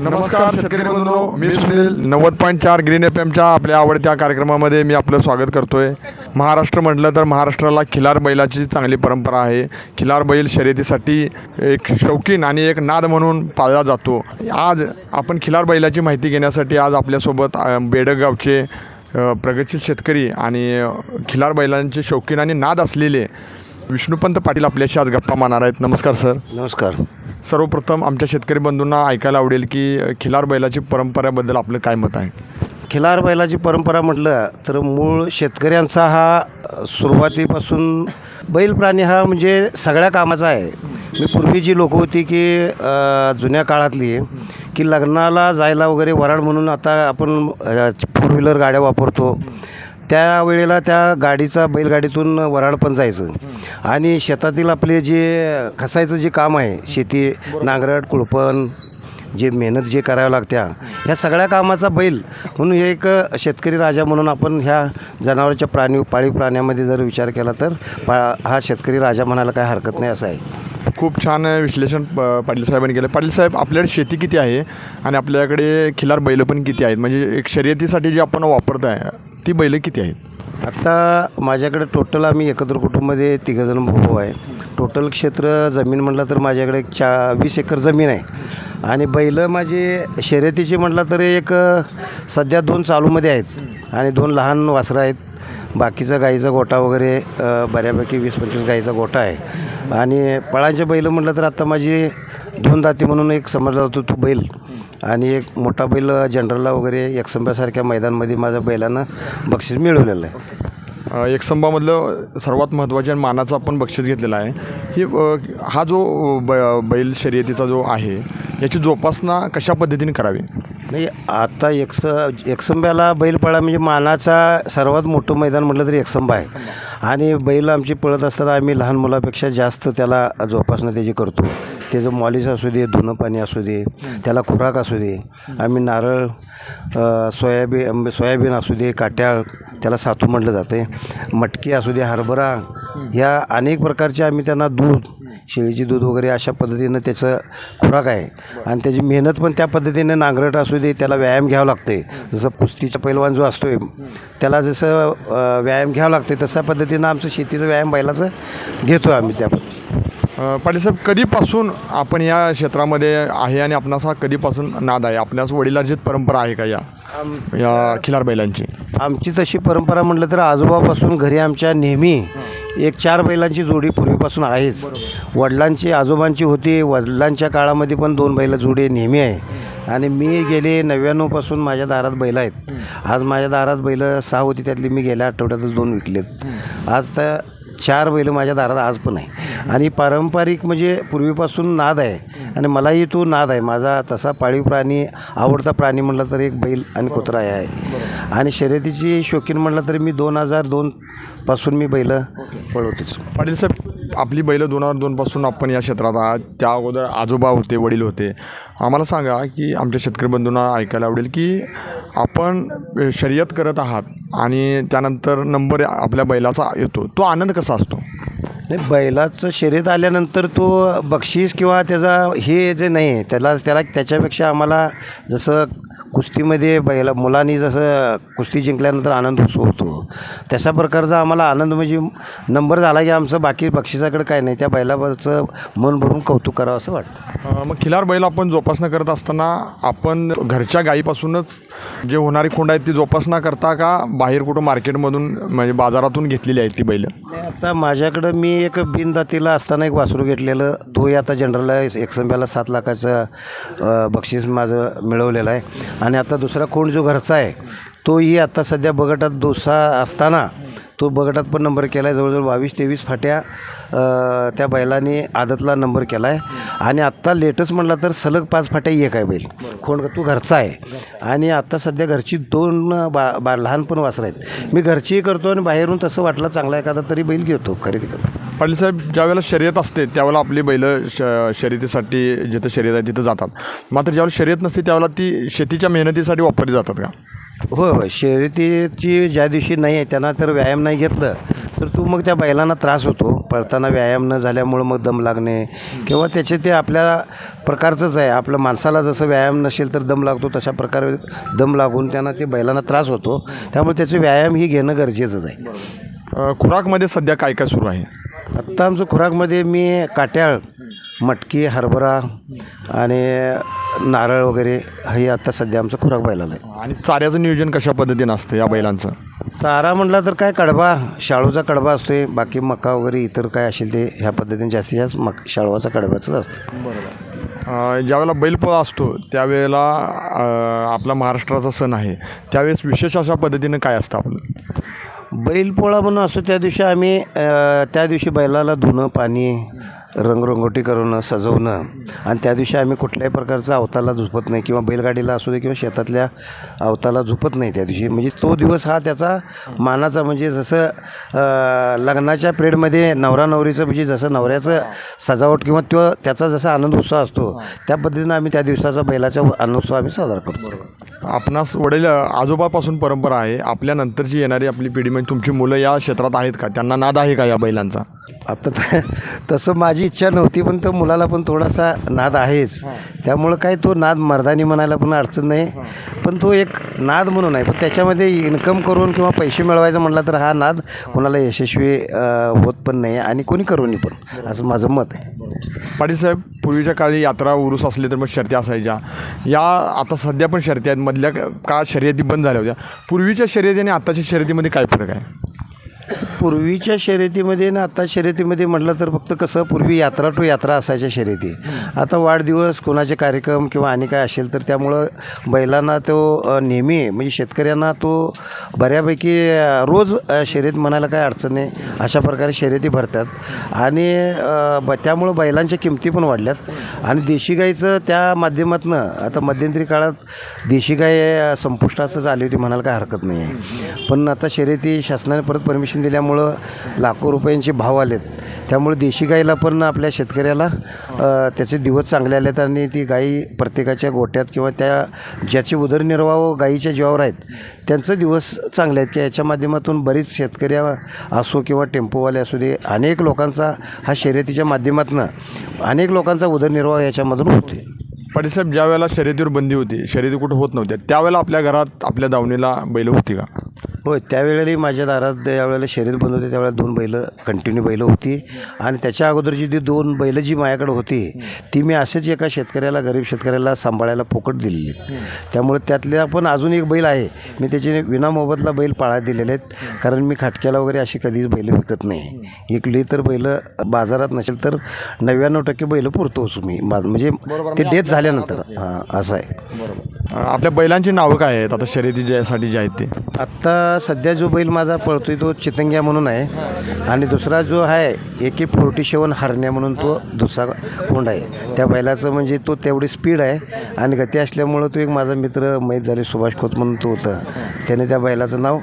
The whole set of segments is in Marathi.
नमस्कार शेतकरी बंधूंनो मी सुनील नव्वद पॉईंट चार ग्रीन एफ एमच्या आपल्या आवडत्या कार्यक्रमामध्ये मी आपलं स्वागत करतोय. महाराष्ट्र म्हटलं तर महाराष्ट्राला खिलार बैलाची चांगली परंपरा आहे. खिलार बैल शर्यतीसाठी एक शौकीन आणि एक नाद म्हणून पाळला जातो. आज आपण खिलार बैलाची माहिती घेण्यासाठी आज आपल्यासोबत बेडगावचे प्रगतशील शेतकरी आणि खिलार बैलांचे शौकीन आणि नाद असलेले विष्णुपंत पाटील आपल्याशी आज गप्पा मारणार आहेत. नमस्कार सर. नमस्कार. सर्वप्रथम आमच्या शेतकरी बंधूंना ऐकायला आवडेल की खिलार बैलाची परंपरेबद्दल आपलं काय मत आहे? खिलार बैलाची परंपरा म्हटलं तर मूळ शेतकऱ्यांचा हा सुरुवातीपासून बैल प्राणी हा म्हणजे सगळ्या कामाचा आहे. मी पूर्वी जी लोकं होती की जुन्या काळातली की लग्नाला जायला वगैरे वराड म्हणून आता आपण फोर व्हीलर गाड्या वापरतो. त्यावेळेला त्या गाडीचा बैलगाडीतून वराड पण जायचं. आणि शेतातील आपले जे खसायचं जे काम आहे शेती नांगरट कुळपण जे मेहनत जे कराव्या लागत्या ह्या सगळ्या कामाचा बैल म्हणून हे एक शेतकरी राजा म्हणून आपण ह्या जनावरांच्या प्राणी पाळीव प्राण्यामध्ये जर विचार केला तर पा हा शेतकरी राजा म्हणायला काय हरकत नाही असं आहे. खूप छान विश्लेषण प- पाटील साहेबांनी केलं. पाटील साहेब आपल्याकडे शेती किती आहे? आणि आपल्याकडे खिलार बैलं पण किती आहेत? म्हणजे एक शर्यतीसाठी जी आपण वापरत आहे ती बैलं किती आहेत? आत्ता माझ्याकडे टोटल आम्ही एकत्र कुटुंबमध्ये तिघंजण भाऊ आहे टोटल क्षेत्र जमीन म्हटलं तर माझ्याकडे एक चा वीस एकर जमीन आहे. आणि बैलं माझी शर्यतीची म्हटलं तर एक सध्या दोन चालूमध्ये आहेत. आणि दोन लहान वासरं आहेत. बाकीचा गाईचा गोटा वगैरे बऱ्यापैकी वीस पंचवीस गाईचा गोटा आहे. आणि पळांचे बैल म्हटलं तर आत्ता माझी दोन दाती म्हणून एक समजला जातो तो बैल. आणि एक मोठा बैल जनरलला वगैरे एकसंब्यासारख्या मैदानमध्ये माझ्या बैलानं बक्षीस मिळवलेलं आहे. एकसंबामधलं सर्वात महत्त्वाचे आणि मानाचा आपण बक्षीस घेतलेला आहे. ही हा जो ब बैल शर्यतीचा जो आहे याची जोपासना कशा पद्धतीने करावी? नाही आता एकस एकसंब्याला बैलपाळा म्हणजे मानाचा सर्वात मोठं मैदान म्हटलं तरी एकसंबा आहे. आणि बैल आमची पळत असताना आम्ही लहान मुलापेक्षा जास्त त्याला जोपासना त्याची करतो. त्याचं मॉलिश असू दे धुणं पाणी असू दे त्याला खुराक असू दे. आम्ही नारळ सोयाबीन सोयाबीन असू दे काट्याळ त्याला सातू म्हटलं जाते. मटकी असू दे हरभरा ह्या अनेक प्रकारचे आम्ही त्यांना दूध शेळीची दूध वगैरे अशा पद्धतीनं त्याचं खुराक आहे. आणि त्याची मेहनत पण त्या पद्धतीने नांगरट असू दे त्याला व्यायाम घ्यावा लागते जसं कुस्तीचा पैलवान जो असतोय त्याला जसं व्यायाम घ्यावा लागते तशा पद्धतीनं आमचं शेतीचं व्यायाम बैलाचं घेतो आम्ही त्या पाटील साहेब कधीपासून आपण या क्षेत्रामध्ये आहे आणि आपणास हा कधीपासून नाद आहे? आपल्यास वडिलार्जित परंपरा आहे का या? या खिलार बैलांची. आमची तशी परंपरा म्हटलं तर आजोबापासून घरी आमच्या नेहमी एक चार बैलांची जोडी पूर्वीपासून आहेच. वडिलांची आजोबांची होती. वडिलांच्या काळामध्ये पण दोन बैला जोडी नेहमी आहे. आणि मी गेले नव्याण्णवपासून माझ्या दारात बैल आहेत. आज माझ्या दारात बैल सहा होती त्यातली मी गेल्या आठवड्यातच दोन विकलेत. आज तर चार बैल माझ्या दारात आज पण आहे. आणि पारंपरिक म्हणजे पूर्वीपासून नाद आहे. आणि मलाही तो नाद आहे. माझा तसा पाळीव प्राणी आवडता प्राणी म्हटलं तर एक बैल आणि कुत्रा आहे. आणि शर्यतीची शौकीन म्हटलं तरी मी दोन हजार दोन पासून मी बैल पळवतोच. पाटील साहेब आपली बैलं दोन हजार दोनपासून आपण या क्षेत्रात आहात. त्या अगोदर आजोबा होते वडील होते. आम्हाला सांगा की आमच्या शेतकरी बंधूंना ऐकायला आवडेल की आपण शर्यत करत आहात आणि त्यानंतर नंबर आपल्या बैलाचा येतो. तो आनंद कसा असतो? नाही बैलाचं शर्यत आल्यानंतर तो बक्षीस किंवा त्याचा हे जे नाही आहे त्याला त्याला त्याच्यापेक्षा आम्हाला जसं कुस्तीमध्ये बैला मुलांनी जसं कुस्ती जिंकल्यानंतर आनंद उत्सव होतो. तशा प्रकारचा आम्हाला आनंद म्हणजे नंबर झाला की आमचं बाकी बक्षिसाकडे काय नाही. त्या बैलाचं मन भरून कौतुक करावं असं वाटतं. मग खिलार बैल आपण जोपासना करत असताना आपण घरच्या गायीपासूनच जे होणारी खोंड आहेत ती जोपासना करता का बाहेर कुठं मार्केटमधून म्हणजे बाजारातून घेतलेली आहेत ती बैलं? आता माझ्याकडं मी एक बिनदातीला असताना एक वासरू घेतलेलं. तोही आता जनरल एकसंब्याला सात लाखाचं बक्षीस माझं मिळवलेलं आहे. आणि आता दुसरा कोण जो घरचा आहे तोही आता सध्या बगटात दोसा असताना तो बगटात पण नंबर केला आहे जवळजवळ बावीस तेवीस फाट्या त्या बैलाने आदतला नंबर केला आहे आणि आत्ता लेटेस्ट म्हटला तर सलग पाच फाट्या एक आहे बैल. खोंड तू घरचा आहे. आणि आत्ता सध्या घरची दोन बा बा लहान पण वासरं आहेत. मी घरचीही करतो आणि बाहेरून तसं वाटलं चांगला एखादा तरी बैल घेतो खरेदी करतो. पाटील साहेब ज्यावेळेला शर्यत असते त्यावेळेला आपली बैल श शर्यतीसाठी जिथं शर्यत आहे तिथं जातात. मात्र ज्यावेळेला शर्यत नसते त्यावेळेला ती शेतीच्या मेहनतीसाठी वापरली जातात का? होय होय. शर्यतीची ज्या दिवशी नाही आहे त्यांना तर व्यायाम नाही घेतलं तर तू मग त्या बैलांना त्रास होतो. पळताना व्यायाम न झाल्यामुळं मग दम लागणे किंवा त्याचे ते आपल्या प्रकारचंच आहे. आपलं माणसाला जसं व्यायाम नसेल तर दम लागतो तशा प्रकारे दम लागून त्यांना ते बैलांना त्रास होतो. त्यामुळे त्याचे व्यायाम ही घेणं गरजेचंच आहे. खुराकमध्ये सध्या काय काय सुरू आहे? आत्ता आमचं खुराकमध्ये मी काट्याळ मटकी हरभरा आणि नारळ वगैरे हे आत्ता सध्या आमचं खुराक बैलाला आहे. आणि चाऱ्याचं नियोजन कशा पद्धतीनं असतं या बैलांचं? चारा म्हटला तर काय कडबा शाळूचा कडबा असतोय बाकी मका वगैरे इतर काय असेल ते ह्या पद्धतीने जास्तीत जास्त मक शाळवाचा कडब्याचंच असतं. अ, ज्यावेळेला बैलपोळा असतो त्यावेळेला अ, आपला महाराष्ट्राचा सण आहे त्यावेळेस विशेष अशा पद्धतीनं काय असतं आपलं? बैलपोळा म्हणून असतो त्या दिवशी आम्ही त्या दिवशी बैलाला धुणं पाणी रंगरंगोटी करून सजवणं आणि त्या दिवशी आम्ही कुठल्याही प्रकारचा अवताला झुपत नाही किंवा बैलगाडीला असू दे किंवा शेतातल्या अवताला झुपत नाही त्या दिवशी. म्हणजे तो दिवस हा त्याचा मानाचा म्हणजे जसं लग्नाच्या पिरियडमध्ये नवरा नवरीचं म्हणजे जसं नवऱ्याचं सजावट किंवा तो त्याचा जसा आनंद उत्साह असतो त्या पद्धतीनं आम्ही त्या दिवसाचा बैलाचा आनंद उत्सव आम्ही साजरा करतो. आपणास वडील आजोबापासून परंपरा आहे आपल्या नंतरची येणारी आपली पिढी म्हणजे तुमची मुलं या क्षेत्रात आहेत का? त्यांना नाद आहे का या बैलांचा? आता तसं माझी इच्छा नव्हती पण तर मुलाला पण थोडासा नाद आहेच. त्यामुळं काय तो नाद मर्दानी म्हणायला पण अडचण नाही. पण तो एक नाद म्हणून आहे. पण त्याच्यामध्ये इन्कम करून किंवा पैसे मिळवायचं म्हटलं तर हा नाद कोणाला यशस्वी होत पण नाही आणि कोणी करूनही पण. असं माझं मत आहे. पाटील साहेब पूर्वीच्या काळी यात्रा उरूस असले तर मग शर्ती असायच्या. या आता सध्या पण शर्ती आहेत. मधल्या काळात शर्यती बंद झाल्या होत्या. पूर्वीच्या शर्यती आणि आताच्या शर्यतीमध्ये काय फरक आहे? पूर्वीच्या शर्यतीमध्ये ना आता शर्यतीमध्ये म्हटलं तर फक्त कसं पूर्वी यात्रा टू यात्रा असायच्या शर्यती. आता वाढदिवस कोणाचे कार्यक्रम किंवा आणि काय असेल तर त्यामुळं बैलांना तो नेहमी म्हणजे शेतकऱ्यांना तो बऱ्यापैकी रोज शर्यत म्हणायला काय अडचण नाही. अशा प्रकारे शर्यती भरतात. आणि ब त्यामुळं बैलांच्या किमती पण वाढल्यात. आणि देशी गाईचं त्या माध्यमातून आता मध्यंतरी काळात देशी गाय संपुष्टातच आली होती म्हणायला काय हरकत नाही आहे पण आता शर्यती शासनाने परत परमिशन दिल्यामुळं लाखो रुपयांचे भाव आलेत. त्यामुळे देशी गाईला पण आपल्या शेतकऱ्याला त्याचे दिवस चांगले आलेत आणि ती गाई प्रत्येकाच्या गोट्यात किंवा त्या ज्याचे उदरनिर्वाह गाईच्या जीवावर आहेत त्यांचं दिवस चांगले आहेत. की याच्या माध्यमातून बरीच शेतकरी असो किंवा टेम्पोवाले असू दे अनेक लोकांचा हा शर्यतीच्या माध्यमातून अनेक लोकांचा उदरनिर्वाह याच्यामधून होते पाटील ज्यावेळेला ज्या वेळेला शर्यतीवर बंदी होती शर्यती कुठं होत नव्हत्या त्यावेळेला आपल्या घरात आपल्या दावणीला बैल होती का? होय त्यावेळेलाही माझ्या दारात ज्यावेळेला शर्यत बंद होते त्यावेळेला दोन बैलं कंटिन्यू बैलं होती. आणि त्याच्या अगोदरची जी दोन बैलं जी माझ्याकडे होती ती मी असेच एका शेतकऱ्याला गरीब शेतकऱ्याला सांभाळायला फुकट दिलेली. आहेत त्यामुळे त्यातल्या पण अजून एक बैल आहे. मी त्याचे विना मोबदला बैल पाळा दिलेले आहेत. कारण मी खाटक्याला वगैरे अशी कधीच बैलं विकत नाही. इकली तर बैलं बाजारात नसेल तर नव्याण्णव टक्के बैलं पुरतोच मी. म्हणजे ते डेथ झाल्यानंतर. हां असं आहे. आपल्या बैलांची नावं काय आहेत? आता शर्यती ज्यासाठी जे आहेत ते. आत्ता सध्या जो बैल माझा पळतोय तो चितंग्या म्हणून आहे. आणि दुसरा जो आहे ए के फोर्टी सेवन हरण्या म्हणून तो दुसरा कोंड आहे. त्या बैलाचं म्हणजे तो तेवढी स्पीड आहे आणि गती असल्यामुळं तो एक माझा मित्र मैत झाले सुभाष खोत म्हणून तो होता. त्याने त्या बैलाचं नाव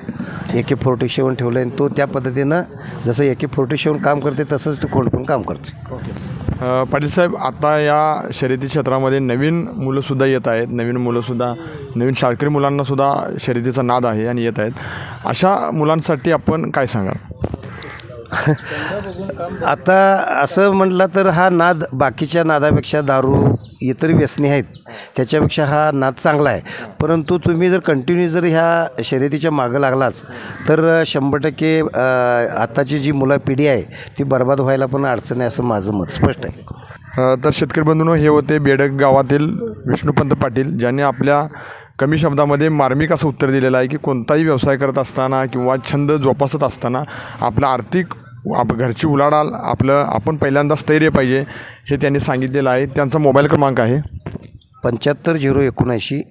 ए के फोर्टी सेवन ठेवलं आहे आणि तो त्या पद्धतीनं जसं ए के फोर्टी सेवन काम करते तसंच तो कोंड पण काम करते पाटील साहेब आता या शर्यती क्षेत्रामध्ये नवीन मुलंसुद्धा येत आहेत. नवीन मुलंसुद्धा नवीन शाळकरी मुलांनासुद्धा शर्यतीचा नाद आहे आणि येत आहेत. अशा मुलांसाठी आपण काय सांगाल? आता असं म्हटलं तर हा नाद बाकीच्या नादापेक्षा दारू इतर व्यसनी आहेत त्याच्यापेक्षा हा नाद चांगला आहे. परंतु तुम्ही जर कंटिन्यू जर ह्या शर्यतीच्या मागं लागलाच तर शंभर टक्के अ, आताची जी मुलं पिढी आहे ती बर्बाद व्हायला पण अडचण आहे असं माझं मत स्पष्ट आहे. तर शेतकरी बंधूंनो हे होते बेडक गावातील विष्णुपंत पाटील ज्यांनी आपल्या कमी शब्दामध्ये मार्मिक असं उत्तर दिलेलं आहे की कोणताही व्यवसाय करत असताना किंवा छंद जोपासत असताना आपलं आर्थिक आप घरची उलाढाल आपलं आपण पहिल्यांदा स्थैर्य पाहिजे हे त्यांनी सांगितलेलं आहे. त्यांचा मोबाईल क्रमांक आहे. पंच्याहत्तर झिरो एकोणऐंशी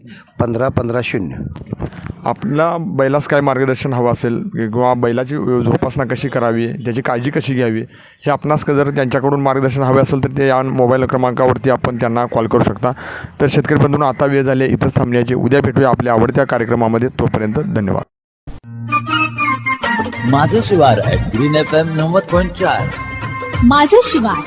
पंधरा पंधरा शून्य. आपल्या बैलास काय मार्गदर्शन हवं असेल किंवा बैलाची जोपासना कशी करावी त्याची काळजी कशी घ्यावी हे आपणास का जर त्यांच्याकडून मार्गदर्शन हवे असेल तर ते या मोबाईल क्रमांकावरती आपण त्यांना कॉल करू शकता. तर शेतकरी बंधूंनो आता वेळ झाली इथंच थांबण्याची. उद्या भेटूया आपल्या आवडत्या कार्यक्रमामध्ये. तोपर्यंत धन्यवाद. माझं शिवार ग्रीन एफ एम नव्वद पॉईंट चार. माझं शिवार.